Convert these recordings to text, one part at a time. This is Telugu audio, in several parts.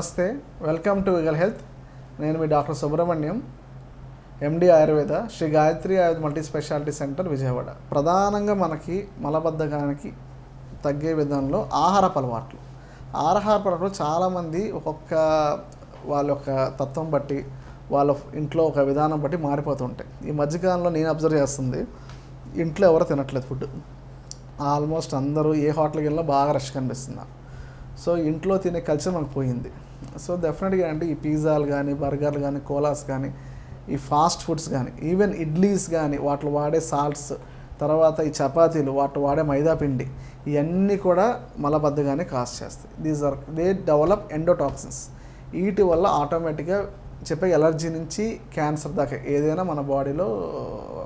నమస్తే వెల్కమ్ టు విగల్ హెల్త్ నేను మీ doctor Subrahmanyam MD Ayurveda Shri Gayatri Ayurveda multi speciality centre Vijayawada. ప్రధానంగా మనకి మలబద్ధకానికి తగ్గే విధానంలో ఆహారపు అలవాట్లు. ఆహార అలవాట్లు చాలామంది ఒక్కొక్క వాళ్ళ యొక్క తత్వం బట్టి వాళ్ళ ఇంట్లో ఒక విధానం బట్టి మారిపోతుంటాయి ఈ మధ్యకాలంలో నేను అబ్జర్వ్ చేస్తుంది ఇంట్లో ఎవరు తినట్లేదు ఫుడ్. ఆల్మోస్ట్ అందరూ ఏ హోటల్కి వెళ్ళినా బాగా రష్ కనిపిస్తున్నారు సో ఇంట్లో తినే కల్చర్ మనకు పోయింది. సో డెఫినెట్గా అంటే ఈ పిజ్జాలు కానీ బర్గర్లు కానీ కోలాస్ కానీ ఈ ఫాస్ట్ ఫుడ్స్ కానీ ఈవెన్ ఇడ్లీస్ కానీ వాటిలో వాడే సాల్ట్స్ తర్వాత ఈ చపాతీలు వాటి వాడే మైదా పిండి ఇవన్నీ కూడా మలబద్ధగానే కాస్ట్ చేస్తాయి. These are they develop endotoxins వీటి వల్ల ఆటోమేటిక్గా చెప్పే ఎలర్జీ నుంచి క్యాన్సర్ దాకా ఏదైనా మన బాడీలో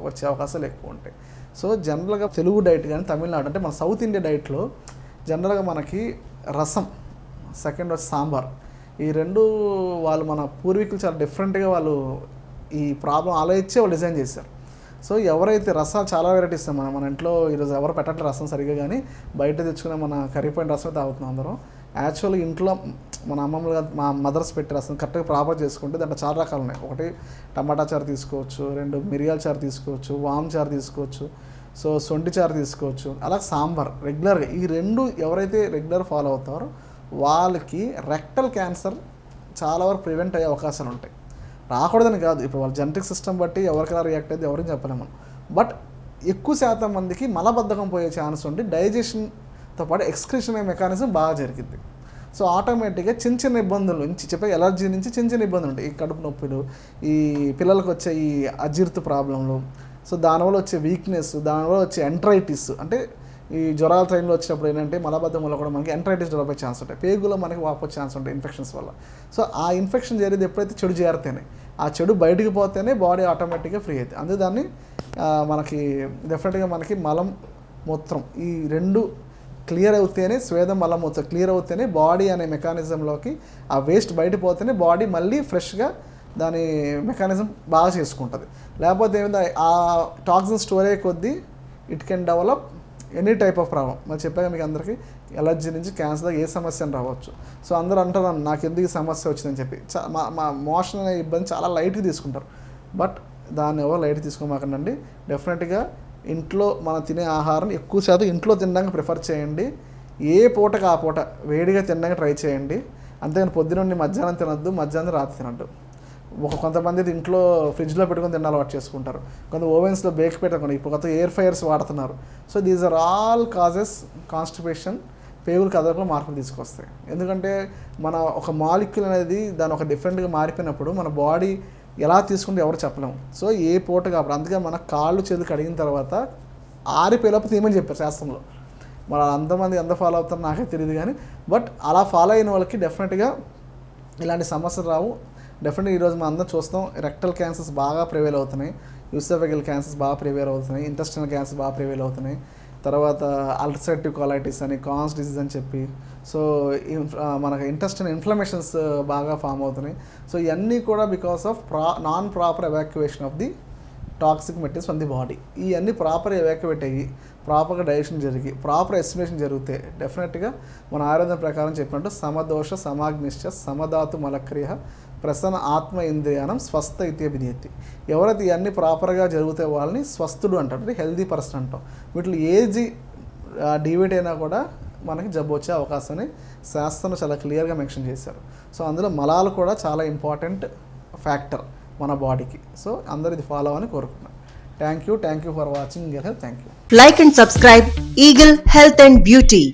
వచ్చే అవకాశాలు ఎక్కువ ఉంటాయి. సో జనరల్గా తెలుగు డైట్ కానీ తమిళనాడు అంటే మన సౌత్ ఇండియా డైట్లో జనరల్గా మనకి రసం సెకండ్ వచ్చి సాంబార్. ఈ రెండు వాళ్ళు మన పూర్వీకులు చాలా డిఫరెంట్గా వాళ్ళు ఈ ప్రాబ్లం ఆలోచించే వాళ్ళు డిజైన్ చేశారు. సో ఎవరైతే రసాలు చాలా వెరైటీస్ మన మన ఇంట్లో ఈరోజు ఎవరు పెట్టట్లేదు రసం సరిగ్గా కానీ బయట తెచ్చుకునే మన కర్రీపోయిన రసం తాగుతున్నాం అందరం. యాక్చువల్గా ఇంట్లో మన అమ్మమ్మలు మా మదర్స్ పెట్టే రసం కరెక్ట్గా ప్రాపర్ చేసుకుంటే దాంట్లో చాలా రకాలు ఉన్నాయి. ఒకటి టమాటా చారు తీసుకోవచ్చు రెండు మిరియాల చారు తీసుకోవచ్చు వామ్ చారు తీసుకోవచ్చు సో సొంటి చారు తీసుకోవచ్చు అలా సాంబార్ రెగ్యులర్గా ఈ రెండు ఎవరైతే రెగ్యులర్ ఫాలో అవుతారో వాళ్ళకి రెక్టల్ క్యాన్సర్ చాలా వరకు ప్రివెంట్ అయ్యే అవకాశాలు ఉంటాయి. రాకూడదని కాదు. ఇప్పుడు వాళ్ళ జెనటిక్ సిస్టమ్ బట్టి ఎవరికైనా రియాక్ట్ అయితే ఎవరికి చెప్పలేము. బట్ ఎక్కువ శాతం మందికి మలబద్ధకం పోయే ఛాన్స్ ఉండి డైజెషన్తో పాటు ఎక్స్క్రిషన్ అనే మెకానిజం బాగా జరిగింది సో ఆటోమేటిక్గా చిన్న చిన్న ఇబ్బందుల నుంచి చెప్పే ఎలర్జీ నుంచి చిన్న చిన్న ఇబ్బందులు ఉంటాయి. ఈ కడుపు నొప్పులు ఈ పిల్లలకు వచ్చే ఈ అజీర్తి ప్రాబ్లంలు సో దానివల్ల వచ్చే వీక్నెస్ దానివల్ల వచ్చే ఎంట్రైటిస్ అంటే ఈ జ్వరాల టైంలో వచ్చినప్పుడు ఏంటంటే మలబద్ధం వల్ల కూడా మనకి ఎంట్రైటిస్ డెవలప్ అయ్యే ఛాన్స్ ఉంటాయి. పేగులో మనకి వాపు ఛాన్స్ ఉంటాయి ఇన్ఫెక్షన్స్ వల్ల. సో ఆ ఇన్ఫెక్షన్ జరిగేది ఎప్పుడైతే చెడు చేరితేనే ఆ చెడు బయటికి పోతేనే బాడీ ఆటోమేటిక్గా ఫ్రీ అవుతుంది. అందుకే దాన్ని మనకి డెఫినెట్గా మనకి మలం మూత్రం ఈ రెండు క్లియర్ అవుతేనే స్వేదం మలం మూత్రం క్లియర్ అవుతేనే బాడీ అనే మెకానిజంలోకి ఆ వేస్ట్ బయట పోతేనే బాడీ మళ్ళీ ఫ్రెష్గా దాని మెకానిజం బాగా చేసుకుంటుంది. లేకపోతే ఏమైంది ఆ టాక్సిన్ స్టోర్ అయ్యే కొద్దీ it can develop any type of problem మరి చెప్పాక మీకు అందరికీ ఎలర్జీ నుంచి క్యాన్సర్ ఏ సమస్య అని రావచ్చు. సో అందరూ అంటారు నాకు ఎందుకు ఈ సమస్య వచ్చిందని చెప్పి. మా మా మోషన్ అనే ఇబ్బంది చాలా లైట్గా తీసుకుంటారు. బట్ దాన్ని ఎవరు లైట్ తీసుకోమాకండి డెఫినెట్గా ఇంట్లో మనం తినే ఆహారం ఎక్కువ శాతం ఇంట్లో తినడానికి ప్రిఫర్ చేయండి. ఏ పూటకి ఆ పూట వేడిగా తినడానికి ట్రై చేయండి. అంతేగాని పొద్దునుండి మధ్యాహ్నం తినద్దు మధ్యాహ్నం రాత్రి తినద్దు. ఒక కొంతమంది ఇంట్లో ఫ్రిడ్జ్లో పెట్టుకొని తిన్న అలవాటు చేసుకుంటారు. కొంత ఓవెన్స్లో బేక్ పెట్టకుండా ఇప్పుడు కొత్త ఎయిర్ ఫైర్స్ వాడుతున్నారు. So these are all causes constipation పేగులు కదలకుండా మార్పులు తీసుకొస్తాయి. ఎందుకంటే మన ఒక మాలిక్యూల్ అనేది దాని ఒక డిఫరెంట్గా మారిపోయినప్పుడు మన బాడీ ఎలా తీసుకుంటే ఎవరు చెప్పలేము. సో ఏ పూట కాబట్టి అందుకే మన కాళ్ళు చేతులు కడిగిన తర్వాత ఆరిపోయేలోపు తీయమని చెప్పారు శాస్త్రంలో. మరి అంతమంది ఎంత ఫాలో అవుతారో నాకే తెలియదు కానీ బట్ అలా ఫాలో అయిన వాళ్ళకి డెఫినెట్గా ఇలాంటి సమస్యలు రావు. డెఫినెట్గా ఈరోజు మనం అందరం చూస్తాం. రెక్టల్ క్యాన్సర్స్ బాగా ప్రివేల్ అవుతున్నాయి. యూసెఫికల్ క్యాన్సర్స్ బాగా ప్రివేల్ అవుతున్నాయి. ఇంటెస్టినల్ క్యాన్సర్ బాగా ప్రివేల్ అవుతున్నాయి. తర్వాత uh, అల్సరేటివ్ కాలైటిస్ అని కాన్స్ డిసీజ్ అని చెప్పి. సో ఇన్- ఇంటెస్టిన్ ఇన్ఫ్లమేషన్స్ బాగా ఫామ్ అవుతున్నాయి. సో ఇవన్నీ కూడా because of pro non proper evacuation of the toxic materials from the body ఇవన్నీ ప్రాపర్ ఎవాక్యువేట్ అయ్యి ప్రాపర్గా డైజెషన్ జరిగి ప్రాపర్ ఎస్టిమేషన్ జరిగితే డెఫినెట్గా మన ఆయుర్వేదం ప్రకారం చెప్పినట్టు సమదోష సమాగ్నిశ్చ సమధాతు మలక్రియ ప్రసన్న ఆత్మ ఇంద్రియానం స్వస్థ ఇత్యభినేతి ఎవరైతే ఇవన్నీ ప్రాపర్గా జరిగితే వాళ్ళని స్వస్థుడు అంటారు. అంటే హెల్దీ పర్సన్ అంటాం. వీటిలో ఏజ్ డివైడ్ అయినా కూడా మనకి జబ్బు వచ్చే అవకాశాన్ని శాస్త్రం చాలా క్లియర్గా మెన్షన్ చేశారు. సో అందులో మలాలు కూడా చాలా ఇంపార్టెంట్ ఫ్యాక్టర్ మన బాడీకి. సో అందరూ ఇది ఫాలో అని కోరుకున్నాను thank you thank you for watching. Thank you. Like and subscribe Eagle health and beauty